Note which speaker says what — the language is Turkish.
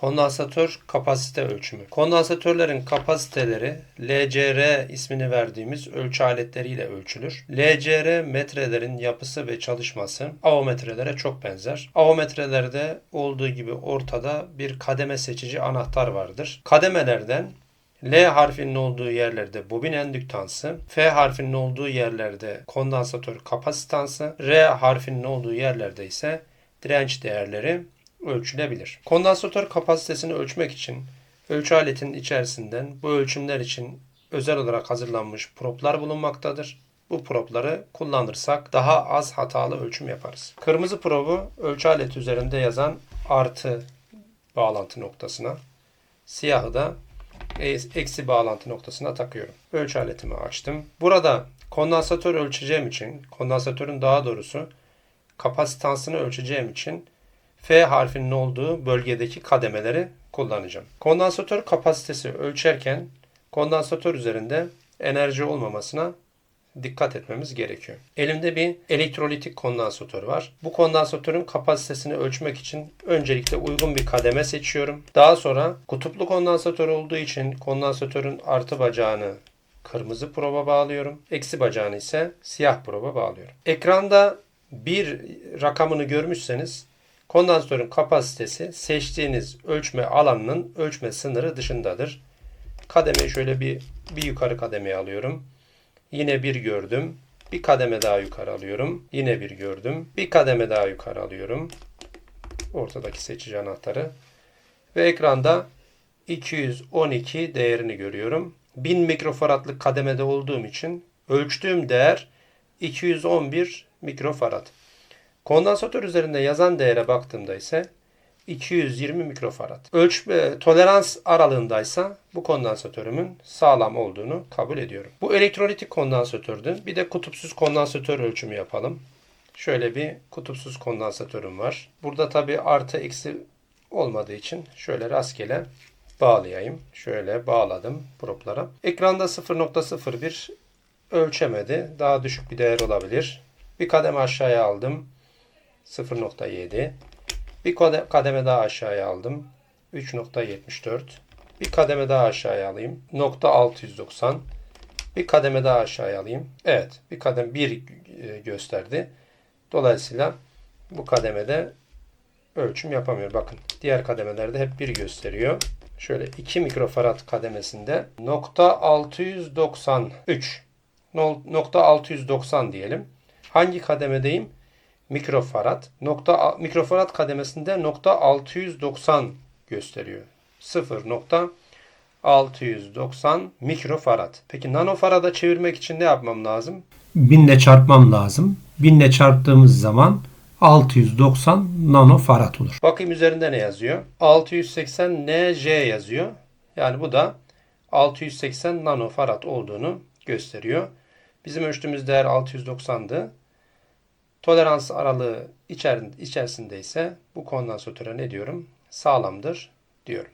Speaker 1: Kondansatör kapasite ölçümü. Kondansatörlerin kapasiteleri LCR ismini verdiğimiz ölçü aletleriyle ölçülür. LCR metrelerin yapısı ve çalışması avometrelere çok benzer. Avometrelerde olduğu gibi ortada bir kademe seçici anahtar vardır. Kademelerden L harfinin olduğu yerlerde bobin endüktansı, F harfinin olduğu yerlerde kondansatör kapasitansı, R harfinin olduğu yerlerde ise direnç değerleri ölçülebilir. Kondansatör kapasitesini ölçmek için ölçü aletinin içerisinden bu ölçümler için özel olarak hazırlanmış proplar bulunmaktadır. Bu propları kullanırsak daha az hatalı ölçüm yaparız. Kırmızı probu ölçü aleti üzerinde yazan artı bağlantı noktasına, siyahı da eksi bağlantı noktasına takıyorum. Ölçü aletimi açtım. Burada kondansatör ölçeceğim için, kondansatörün daha doğrusu kapasitansını ölçeceğim için F harfinin olduğu bölgedeki kademeleri kullanacağım. Kondansatör kapasitesi ölçerken kondansatör üzerinde enerji olmamasına dikkat etmemiz gerekiyor. Elimde bir elektrolitik kondansatör var. Bu kondansatörün kapasitesini ölçmek için öncelikle uygun bir kademe seçiyorum. Daha sonra kutuplu kondansatör olduğu için kondansatörün artı bacağını kırmızı proba bağlıyorum. Eksi bacağını ise siyah proba bağlıyorum. Ekranda bir rakamını görmüşseniz kondansatörün kapasitesi seçtiğiniz ölçme alanının ölçme sınırı dışındadır. Kademeyi şöyle bir, bir yukarı kademeye alıyorum. Yine bir gördüm. Bir kademe daha yukarı alıyorum. Yine bir gördüm. Bir kademe daha yukarı alıyorum. Ortadaki seçici anahtarı. Ve ekranda 212 değerini görüyorum. 1000 mikrofaradlık kademede olduğum için ölçtüğüm değer 211 mikrofarad. Kondansatör üzerinde yazan değere baktığımda ise 220 mikrofarad. Ölçme tolerans aralığındaysa bu kondansatörümün sağlam olduğunu kabul ediyorum. Bu elektrolitik kondansatördü. Bir de kutupsuz kondansatör ölçümü yapalım. Şöyle bir kutupsuz kondansatörüm var. Burada tabi artı eksi olmadığı için şöyle rastgele bağlayayım. Şöyle bağladım proplara. Ekranda 0.01 ölçemedi. Daha düşük bir değer olabilir. Bir kademe aşağıya aldım. 0.7 bir kademe daha aşağıya aldım. 3.74 bir kademe daha aşağıya alayım. Nokta 690 bir kademe daha aşağıya alayım. Evet bir kademe 1 gösterdi. Dolayısıyla bu kademede ölçüm yapamıyor. Bakın diğer kademelerde hep 1 gösteriyor. Şöyle 2 mikrofarad kademesinde nokta 693 nokta 690 diyelim. Hangi kademedeyim? Mikrofarad. Nokta mikrofarad kademesinde nokta 690 gösteriyor. 0.690 mikrofarad. Peki nanofarada çevirmek için ne yapmam lazım?
Speaker 2: 1000 ile çarpmam lazım. 1000 ile çarptığımız zaman 690 nanofarad olur.
Speaker 1: Bakayım üzerinde ne yazıyor? 680 NJ yazıyor. Yani bu da 680 nanofarad olduğunu gösteriyor. Bizim ölçtüğümüz değer 690'dı. Tolerans aralığı içer, içerisinde ise bu kondansatöre ne diyorum? Sağlamdır diyorum.